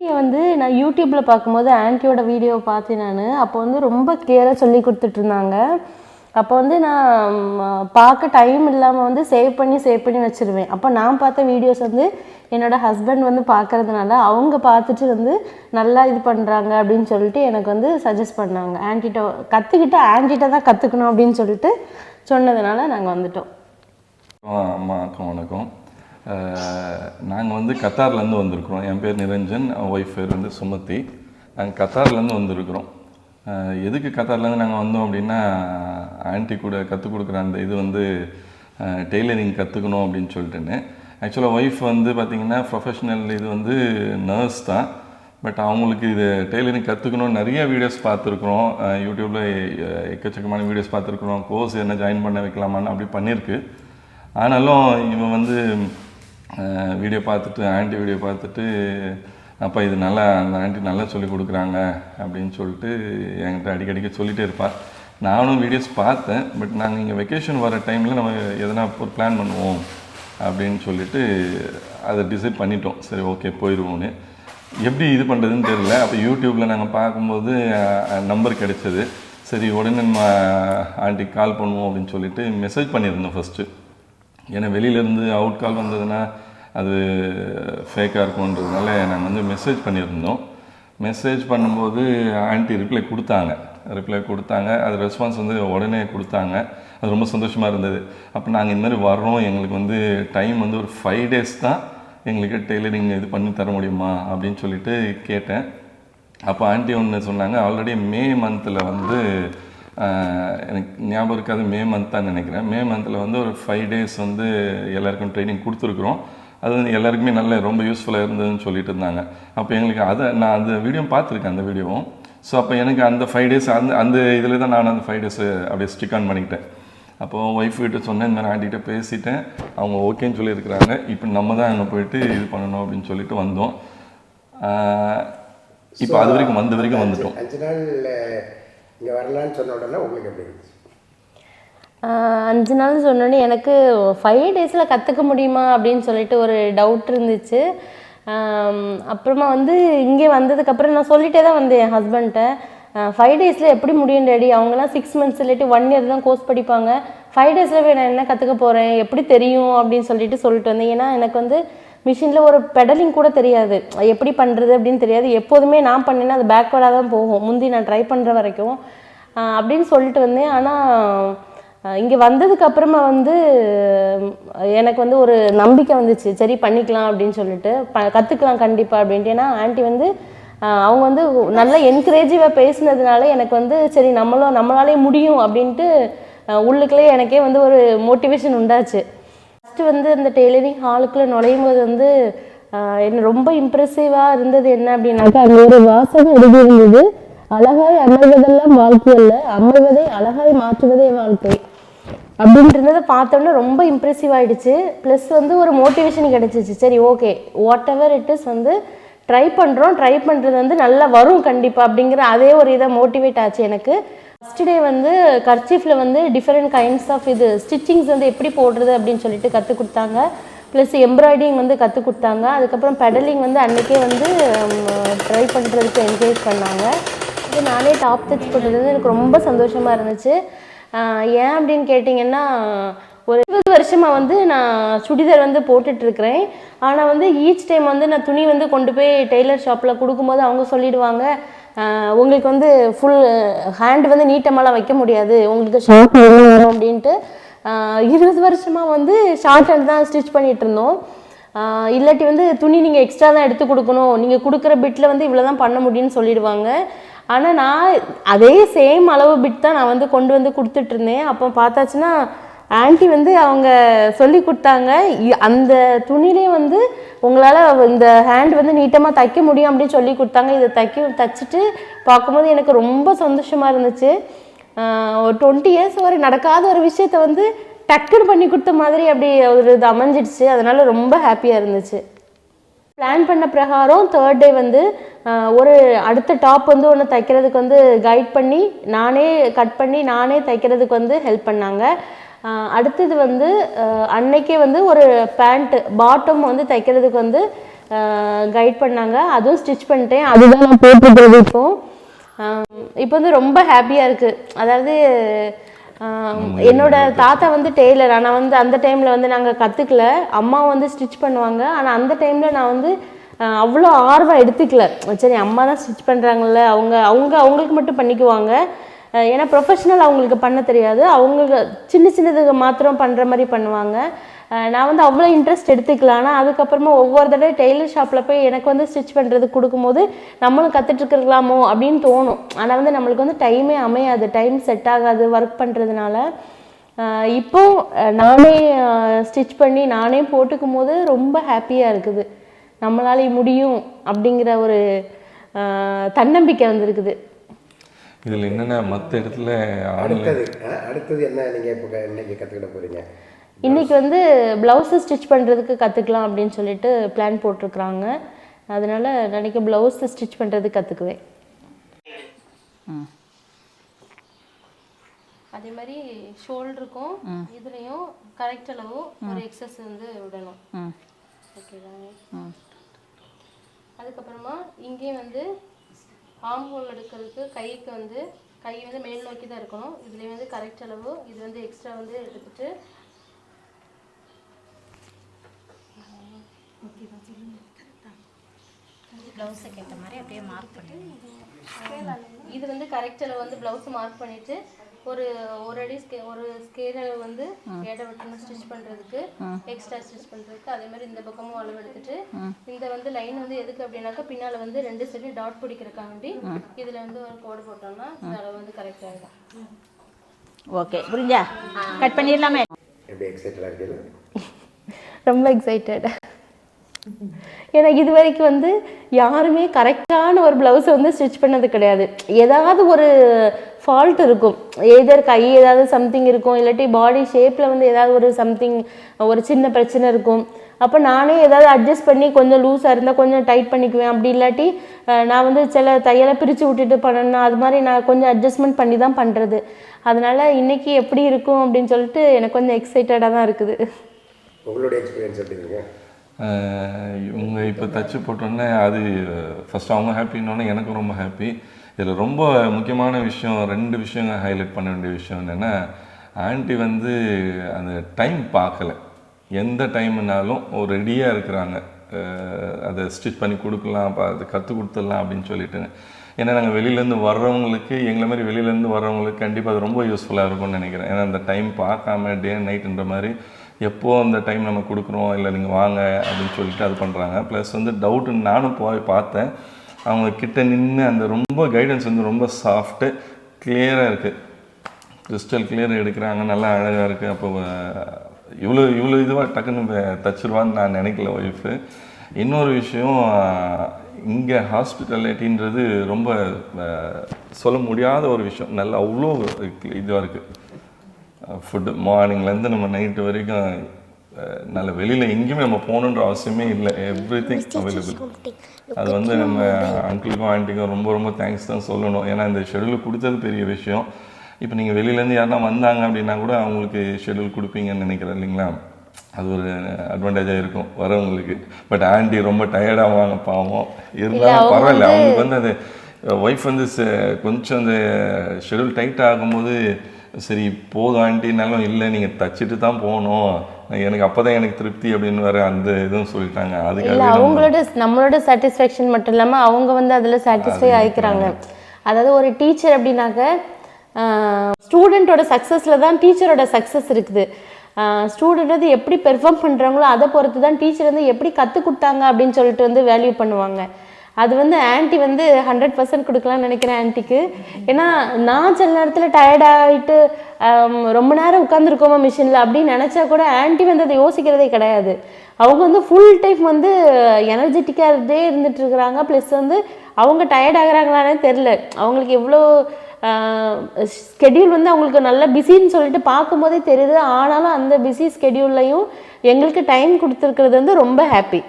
வந்து நான் யூடியூப்பில் பார்க்கும்போது ஆன்ட்டியோட வீடியோ பார்த்தேன் நான். அப்போ வந்து ரொம்ப கிளியராக சொல்லி கொடுத்துட்ருந்தாங்க அப்போ வந்து நான் பார்க்க டைம் இல்லாமல் வந்து சேவ் பண்ணி சேவ் பண்ணி வச்சுருவேன். அப்போ நான் பார்த்த வீடியோஸ் வந்து என்னோட ஹஸ்பண்ட் வந்து பார்க்கறதுனால அவங்க பார்த்துட்டு வந்து நல்லா இது பண்ணுறாங்க அப்படின்னு சொல்லிட்டு எனக்கு வந்து சஜஸ்ட் பண்ணாங்க. ஆன்ட்டிட்ட கற்றுக்கிட்டு ஆன்டிட்ட தான் கற்றுக்கணும் அப்படின்னு சொல்லிட்டு சொன்னதுனால நாங்கள் வந்துட்டோம். ஆ, வணக்கம். நாங்கள் வந்து கத்தார்லேருந்து வந்திருக்கிறோம். என் பேர் நிரஞ்சன் ஒய்ஃப் பேர் வந்து சுமதி. நாங்கள் கத்தார்லேருந்து வந்திருக்கிறோம். எதுக்கு கத்தார்லேருந்து நாங்கள் வந்தோம் அப்படின்னா ஆன்ட்டி கூட கற்றுக் கொடுக்குற அந்த இது வந்து டெய்லரிங் கற்றுக்கணும் அப்படின்னு சொல்லிட்டுன்னு. ஆக்சுவலாக ஒய்ஃப் வந்து பார்த்திங்கன்னா ப்ரொஃபஷனல் இது வந்து நர்ஸ் தான். பட் அவங்களுக்கு இது டெய்லரிங் கற்றுக்கணும் நிறைய வீடியோஸ் பார்த்துருக்குறோம். யூடியூப்பில் எக்கச்சக்கமான வீடியோஸ் பார்த்துருக்குறோம். கோர்ஸ் என்ன ஜாயின் பண்ண வைக்கலாமான்னு அப்படி பண்ணியிருக்கு. ஆனாலும் இவன் வந்து வீடியோ பார்த்துட்டு ஆண்டி வீடியோ பார்த்துட்டு அப்பா இது நல்லா அந்த ஆண்டி நல்லா சொல்லி கொடுக்குறாங்க அப்படின்னு சொல்லிட்டு என்கிட்ட அடிக்கடிக்க சொல்லிகிட்டே இருப்பாள் நானும் வீடியோஸ் பார்த்தேன் பட் நாங்கள் இங்கே வெக்கேஷன் வர டைமில் நம்ம எதனா ஒரு பிளான் பண்ணுவோம் அப்படின்னு சொல்லிட்டு அதை டிசைட் பண்ணிட்டோம். சரி ஓகே போயிடுவோன்னு எப்படி இது பண்ணுறதுன்னு தெரியல. அப்போ யூடியூப்பில் நாங்கள் பார்க்கும்போது நம்பர் கிடைச்சது. சரி உடனே நம்ம ஆண்டிக்கு கால் பண்ணுவோம் அப்படின்னு சொல்லிட்டு மெசேஜ் பண்ணியிருந்தோம் ஃபஸ்ட்டு ஏன்னா வெளியிலேருந்து அவுட் கால் வந்ததுன்னா அது ஃபேக்காக இருக்கும்ன்றதுனால நாங்கள் வந்து மெசேஜ் பண்ணியிருந்தோம். மெசேஜ் பண்ணும்போது ஆன்ட்டி ரிப்ளை கொடுத்தாங்க. ரிப்ளை கொடுத்தாங்க. அது ரெஸ்பான்ஸ் வந்து உடனே கொடுத்தாங்க. அது ரொம்ப சந்தோஷமாக இருந்தது. அப்போ நாங்கள் இந்த மாதிரி வர்றோம். எங்களுக்கு வந்து டைம் வந்து ஒரு ஃபைவ் டேஸ் தான் எங்களுக்கு டெய்லரிங் இது பண்ணி தர முடியுமா அப்படின்னு சொல்லிட்டு கேட்டேன். அப்போ ஆண்டி ஒன்று சொன்னாங்க ஆல்ரெடி மே மந்தில் வந்து எனக்கு ஞாபகம் இருக்காது. மே மந்த் தான் நினைக்கிறேன். மே மந்தில் வந்து ஒரு ஃபைவ் டேஸ் வந்து எல்லாருக்கும் ட்ரைனிங் கொடுத்துருக்குறோம். அது வந்து எல்லாருக்குமே நல்ல ரொம்ப யூஸ்ஃபுல்லாக இருந்ததுன்னு சொல்லிட்டு இருந்தாங்க. அப்போ எங்களுக்கு அதை நான் அந்த வீடியோ பார்த்துருக்கேன் அந்த வீடியோவும் ஸோ அப்போ எனக்கு அந்த ஃபைவ் டேஸ் அந்த அந்த இதில் தான் நான் அந்த ஃபைவ் டேஸ் அப்படியே ஸ்டிக் ஆன் பண்ணிக்கிட்டேன். அப்போது ஒய்ஃப் கிட்ட சொன்னேன் இந்த மாதிரி ஆண்டிகிட்ட பேசிட்டேன். அவங்க ஓகேன்னு சொல்லியிருக்கிறாங்க. இப்போ நம்ம தான் அங்கே போயிட்டு இது பண்ணணும் அப்படின்னு சொல்லிட்டு வந்தோம். இப்போ அது வரைக்கும் வந்த வரைக்கும் வந்துட்டோம். அஞ்சு நாள் இங்கே வரலான்னு சொன்ன உடனே உங்களுக்கு எப்படி இருந்துச்சு? அஞ்சு நாள் சொன்னோன்னே எனக்கு ஃபைவ் டேஸில் கற்றுக்க முடியுமா அப்படின்னு சொல்லிட்டு ஒரு டவுட் இருந்துச்சு. அப்புறமா வந்து இங்கே வந்ததுக்கப்புறம் நான் சொல்லிட்டே தான் வந்தேன் என் ஹஸ்பண்ட்ட ஃபைவ் டேஸில் எப்படி முடியும் டேடி? அவங்களாம் சிக்ஸ் மந்த்ஸ் இல்லாட்டி ஒன் இயர் தான் கோர்ஸ் படிப்பாங்க. ஃபைவ் டேஸில் போய் நான் என்ன கற்றுக்க போகிறேன் எப்படி தெரியும்? அப்படின்னு சொல்லிட்டு சொல்லிட்டு வந்தேன். ஏன்னா எனக்கு வந்து மிஷினில் ஒரு பெடலிங் கூட தெரியாது. எப்படி பண்ணுறது அப்படின்னு தெரியாது. எப்போதுமே நான் பண்ணேன்னா அது பேக்வேர்டாக தான் போகும். முந்தி நான் ட்ரை பண்ணுற வரைக்கும். அப்படின்னு சொல்லிட்டு வந்தேன். ஆனால் இங்கே வந்ததுக்கு அப்புறமா வந்து எனக்கு வந்து ஒரு நம்பிக்கை வந்துச்சு. சரி பண்ணிக்கலாம் அப்படின்னு சொல்லிட்டு. ப கற்றுக்கலாம் கண்டிப்பாக அப்படின்ட்டு. ஏன்னா ஆண்டி வந்து அவங்க வந்து நல்லா என்கரேஜிவாக பேசினதுனால எனக்கு வந்து சரி நம்மளும் நம்மளாலே முடியும் அப்படின்ட்டு உள்ளுக்குள்ளே எனக்கே வந்து ஒரு மோட்டிவேஷன் உண்டாச்சு. ஃபஸ்ட்டு வந்து அந்த டெய்லரிங் ஹாலுக்குள்ளே நுழையும் போது வந்து என்ன ரொம்ப இம்ப்ரெசிவாக இருந்தது என்ன அப்படின்னாக்கா அங்கே ஒரு வாசகம் எழுதி இருந்தது அழகாய் அமர்வதெல்லாம் வாழ்க்கை அல்ல. அமர்வதை அழகாய் மாற்றுவதே வாழ்க்கை. அப்படின்றத பார்த்தோன்னே ரொம்ப இம்ப்ரெசிவ் ஆகிடுச்சு ப்ளஸ் வந்து ஒரு மோட்டிவேஷன் கிடச்சிச்சு. சரி okay whatever it is வந்து ட்ரை பண்ணுறோம் ட்ரை பண்ணுறது வந்து நல்லா வரும் கண்டிப்பாக அப்படிங்கிற அதே ஒரு இதை மோட்டிவேட் ஆச்சு எனக்கு. ஃபஸ்ட் டே வந்து கர்ச்சீஃபில் வந்து டிஃப்ரெண்ட் கைண்ட்ஸ் ஆஃப் இது ஸ்டிச்சிங்ஸ் வந்து எப்படி போடுறது அப்படின்னு சொல்லிட்டு கற்றுக் கொடுத்தாங்க. ப்ளஸ் எம்ப்ராய்டிங் வந்து கற்றுக் கொடுத்தாங்க. அதுக்கப்புறம் பெடலிங் வந்து அன்றைக்கே வந்து ட்ரை பண்ணுறதுக்கு என்கரேஜ் பண்ணாங்க. இது நானே டாப் தச்சு போட்டது வந்து எனக்கு ரொம்ப சந்தோஷமாக இருந்துச்சு. ஏன் அப்படின்னு கேட்டிங்கன்னா ஒரு இருபது வருஷமாக வந்து நான் சுடிதார் வந்து போட்டுட்ருக்கிறேன். ஆனால் வந்து ஈச் டைம் வந்து நான் துணி வந்து கொண்டு போய் டெய்லர் ஷாப்பில் கொடுக்கும்போது அவங்க சொல்லிடுவாங்க உங்களுக்கு வந்து ஃபுல் ஹேண்ட் வந்து நீட்டமாலாம் வைக்க முடியாது. உங்களுக்கு ஷார்ட் வரும் அப்படின்ட்டு இருபது வருஷமாக வந்து ஷார்ட் ஹேண்ட் தான் ஸ்டிச் பண்ணிகிட்டு இருந்தோம் இல்லாட்டி வந்து துணி நீங்கள் எக்ஸ்ட்ரா தான் எடுத்து கொடுக்கணும். நீங்கள் கொடுக்குற பிட்டில் வந்து இவ்வளோ தான் பண்ண முடியும்னு சொல்லிடுவாங்க. ஆனால் நான் அதே சேம் அளவு பிட் தான் நான் வந்து கொண்டு வந்து கொடுத்துட்ருந்தேன் அப்போ பார்த்தாச்சுன்னா ஆன்ட்டி வந்து அவங்க சொல்லி கொடுத்தாங்க. அந்த துணிலே வந்து உங்களால் இந்த ஹேண்ட் வந்து நீட்டமாக தைக்க முடியும் அப்படின்னு சொல்லி கொடுத்தாங்க. இதை தைக்க தைச்சிட்டு பார்க்கும்போது எனக்கு ரொம்ப சந்தோஷமாக இருந்துச்சு. ஒரு டுவெண்ட்டி இயர்ஸ் வரை நடக்காத ஒரு விஷயத்த வந்து டக்குன்னு பண்ணி கொடுத்த மாதிரி அப்படி ஒரு இது அமைஞ்சிடுச்சு. அதனால் ரொம்ப ஹாப்பியாக இருந்துச்சு. பிளான் பண்ண பிரகாரம் தேர்ட் டே வந்து ஒரு அடுத்த டாப் வந்து ஒன்று தைக்கிறதுக்கு வந்து கைட் பண்ணி நானே கட் பண்ணி நானே தைக்கிறதுக்கு வந்து ஹெல்ப் பண்ணாங்க. அடுத்தது வந்து அன்னைக்கே வந்து ஒரு பேண்ட்டு பாட்டம் வந்து தைக்கிறதுக்கு வந்து கைட் பண்ணாங்க. அதுவும் ஸ்டிச் பண்ணிட்டேன். அதுதான் நான் போட்டிருக்கிறது இப்போ. இப்போ வந்து ரொம்ப ஹாப்பியாக இருக்குது அதாவது என்னோட தாத்தா வந்து டெய்லர் ஆனால் வந்து அந்த டைமில் வந்து நாங்கள் கற்றுக்கல அம்மா வந்து ஸ்டிச் பண்ணுவாங்க. ஆனால் அந்த டைமில் நான் வந்து அவ்வளோ ஆர்வம் எடுத்துக்கல. சரி அம்மா தான் ஸ்டிச் பண்ணுறாங்கல்ல அவங்க அவங்க அவங்களுக்கு மட்டும் பண்ணிக்குவாங்க. ஏன்னா ப்ரொஃபஷனல் அவங்களுக்கு பண்ண தெரியாது. அவங்களுக்கு சின்ன சின்னதுக்கு மாத்திரம் பண்ணுற மாதிரி பண்ணுவாங்க. நான் வந்து அவ்வளோ இன்ட்ரெஸ்ட் எடுத்துக்கல. ஆனால் அதுக்கப்புறமா ஒவ்வொரு தடவை டெய்லர் ஷாப்பில் போய் எனக்கு வந்து ஸ்டிச் பண்ணுறது கொடுக்கும்போது நம்மளும் கற்றுட்ருக்கலாமோ அப்படின்னு தோணும். ஆனால் வந்து நம்மளுக்கு வந்து டைமே அமையாது. டைம் செட் ஆகாது ஒர்க் பண்ணுறதுனால இப்போ நானே ஸ்டிச் பண்ணி நானே போட்டுக்கும் போது ரொம்ப ஹாப்பியாக இருக்குது. நம்மளால முடியும் அப்படிங்கிற ஒரு தன்னம்பிக்கை வந்திருக்குது. இதில் என்னென்ன மற்ற இடத்துல அடுத்தது அடுத்தது என்ன நீங்கள் இப்போ இன்னைக்கு கற்றுக்கிட போகிறீங்க இன்னைக்கு வந்து ப்ளவுஸு ஸ்டிச் பண்ணுறதுக்கு கற்றுக்கலாம் அப்படின்னு சொல்லிட்டு பிளான் போட்டிருக்கிறாங்க. அதனால நாளைக்கு ப்ளவுஸு ஸ்டிச் பண்ணுறதுக்கு கற்றுக்குவேன் அதே மாதிரி ஷோல்டருக்கும் இதுலேயும் கரெக்ட் அளவு ஒரு எக்ஸஸ் வந்து விடணும். ஓகேவா அதுக்கப்புறமா இங்கேயும் வந்து ஆம் ஹோல் எடுக்கிறதுக்கு கைக்கு வந்து கை வந்து மேல் நோக்கி தான் இருக்கணும். இதுலேயும் வந்து கரெக்ட் அளவு இது வந்து எக்ஸ்ட்ரா வந்து எடுத்துட்டு ப்ளவுஸுக்கு ஏற்ற மாதிரி அப்படியே மார்க் பண்ணி இது வந்து கரெக்ட் அளவு வந்து ப்ளவுஸ் மார்க் பண்ணிட்டு ஒரு ஒரு அடி ஸ்கே ஒரு ஸ்கேல் வந்து எடை விட்டணும் ஸ்டிச் பண்றதுக்கு எக்ஸ்ட்ரா ஸ்டிச் பண்றதுக்கு அதே மாதிரி இந்த பக்கமும் அளவு எடுத்துட்டு இந்த வந்து லைன் வந்து எதுக்கு அப்படின்னாக்கா பின்னால வந்து ரெண்டு சைடு டாட் பிடிக்கிறக்காண்டி இதுல வந்து ஒரு கோடு போட்டோம்னா இந்த அளவு வந்து கரெக்ட் ஆகிடும் ஓகே புரிஞ்சா? கட் பண்ணிடலாமே. எப்படி எக்ஸைட்டடாக இருக்கீங்க? ரொம்ப எக்ஸைட்டட் எனக்கு இது வரைக்கும் வந்து யாருமே கரெக்டான ஒரு ப்ளவுஸை வந்து ஸ்டிச் பண்ணது கிடையாது. ஏதாவது ஒரு ஃபால்ட் இருக்கும். ஏதர் கை ஏதாவது சம்திங் இருக்கும். இல்லாட்டி பாடி ஷேப்பில் வந்து ஏதாவது ஒரு சம்திங் ஒரு சின்ன பிரச்சனை இருக்கும். அப்போ நானே ஏதாவது அட்ஜஸ்ட் பண்ணி கொஞ்சம் லூஸாக இருந்தால் கொஞ்சம் டைட் பண்ணிக்குவேன். அப்படி இல்லாட்டி நான் வந்து சில தையலை பிரித்து விட்டுட்டு பண்ணணும் அது மாதிரி நான் கொஞ்சம் அட்ஜஸ்ட்மெண்ட் பண்ணி தான் பண்ணுறது அதனால் இன்றைக்கி எப்படி இருக்கும் அப்படின்னு சொல்லிட்டு எனக்கு கொஞ்சம் எக்ஸைட்டடாக தான் இருக்குது. உங்களுடைய எக்ஸ்பீரியன்ஸ் எப்படிங்க இவங்க இப்போ தச்சு போட்டோன்னே அது ஃபஸ்ட் அவங்க ஹாப்பின்னொன்னே எனக்கும் ரொம்ப ஹாப்பி இதில் ரொம்ப முக்கியமான விஷயம் ரெண்டு விஷயங்கள் ஹைலைட் பண்ண வேண்டிய விஷயம் என்னென்னா ஆன்ட்டி வந்து அந்த டைம் பார்க்கல. எந்த டைம்னாலும் ஒரு ரெடியாக இருக்கிறாங்க. அதை ஸ்டிச் பண்ணி கொடுக்கலாம் அது அதை கற்றுக் கொடுத்துடலாம் அப்படின்னு சொல்லிட்டு ஏன்னா நாங்கள் வெளியிலேருந்து வர்றவங்களுக்கு எங்களை மாதிரி வெளியிலேருந்து வர்றவங்களுக்கு கண்டிப்பாக அது ரொம்ப யூஸ்ஃபுல்லாக இருக்கும்னு நினைக்கிறேன். ஏன்னா அந்த டைம் பார்க்காம டே நைட்டுன்ற மாதிரி எப்போது அந்த டைம் நம்ம கொடுக்குறோம் இல்லை நீங்கள் வாங்க அப்படின்னு சொல்லிட்டு அது பண்ணுறாங்க ப்ளஸ் வந்து டவுட்டு நானும் போய் பார்த்தேன். அவங்க கிட்ட நின்று அந்த ரொம்ப கைடன்ஸ் வந்து ரொம்ப சாஃப்ட்டு கிளியராக இருக்குது கிறிஸ்டல் கிளியர் எடுக்கிறாங்க நல்லா அழகாக இருக்குது அப்போ இவ்வளோ இவ்வளோ இதுவாக டக்குன்னு தச்சிருவான்னு நான் நினைக்கல ஒய்ஃபு இன்னொரு விஷயம் இங்கே ஹாஸ்பிட்டாலிட்டின்றது ரொம்ப சொல்ல முடியாத ஒரு விஷயம். நல்லா அவ்வளோ இதுவாக இருக்குது ஃபுட்டு மார்னிங்லேருந்து நம்ம நைட்டு வரைக்கும் நல்ல வெளியில் எங்கேயுமே நம்ம போகணுன்ற அவசியமே இல்லை. எவ்ரி திங் அவைலபிள் அது வந்து நம்ம அங்கிளுக்கும் ஆண்டிக்கும் ரொம்ப ரொம்ப தேங்க்ஸ் தான் சொல்லணும். ஏன்னா இந்த ஷெடியூல் கொடுத்தது பெரிய விஷயம். இப்போ நீங்கள் வெளியிலேருந்து யாருன்னா வந்தாங்க அப்படின்னா கூட அவங்களுக்கு ஷெடியூல் கொடுப்பீங்கன்னு நினைக்கிறேன் இல்லைங்களா? அது ஒரு அட்வான்டேஜாக இருக்கும் வரவங்களுக்கு பட் ஆண்டி ரொம்ப டயர்டாவாங்க பாவம். இருந்தாலும் பரவாயில்ல. அவங்களுக்கு வந்து அது ஒய்ஃப் வந்து கொஞ்சம் அந்த ஷெடியூல் டைட் ஆகும்போது சரி போதும் ஆண்டினாலும் இல்லை நீங்கள் தச்சுட்டு தான் போகணும். எனக்கு அப்போ தான் எனக்கு திருப்தி அப்படின்னு வேற அந்த இதுவும் சொல்லிட்டாங்க. நம்ம- அவங்களோட நம்மளோட சாட்டிஸ்ஃபேக்ஷன் மட்டும் இல்லாமல் அவங்க வந்து அதில் சாட்டிஸ்ஃபை ஆகிக்கிறாங்க அதாவது ஒரு டீச்சர் அப்படின்னாக்க ஸ்டூடெண்ட்டோட சக்ஸஸில் தான் டீச்சரோட சக்ஸஸ் இருக்குது. ஸ்டூடெண்ட் வந்து எப்படி பெர்ஃபார்ம் பண்ணுறாங்களோ அதை பொறுத்து தான் டீச்சர் வந்து எப்படி கற்றுக் கொடுத்தாங்க அப்படின்னு சொல்லிட்டு வந்து வேல்யூ பண்ணுவாங்க. அது வந்து ஆன்ட்டி வந்து ஹண்ட்ரட் பர்சன்ட் கொடுக்கலாம்னு நினைக்கிறேன் ஆன்ட்டிக்கு ஏன்னா நான் சில நேரத்தில் டயர்ட் ஆகிட்டு ரொம்ப நேரம் உட்காந்துருக்கோமா மிஷினில் அப்படின்னு நினச்சா கூட ஆன்ட்டி வந்து அதை யோசிக்கிறதே கிடையாது. அவங்க வந்து ஃபுல் டைம் வந்து எனர்ஜெட்டிக்காகவே இருந்துட்டு இருக்கிறாங்க. ப்ளஸ் வந்து அவங்க டயர்ட் ஆகிறாங்களானே தெரில அவங்களுக்கு எவ்வளோ ஸ்கெடியூல் வந்து அவங்களுக்கு நல்ல பிஸின்னு சொல்லிட்டு பார்க்கும்போதே தெரியுது. ஆனாலும் அந்த பிஸி ஸ்கெடியூல்லையும் எங்களுக்கு டைம் கொடுத்துருக்கிறது வந்து ரொம்ப ஹாப்பி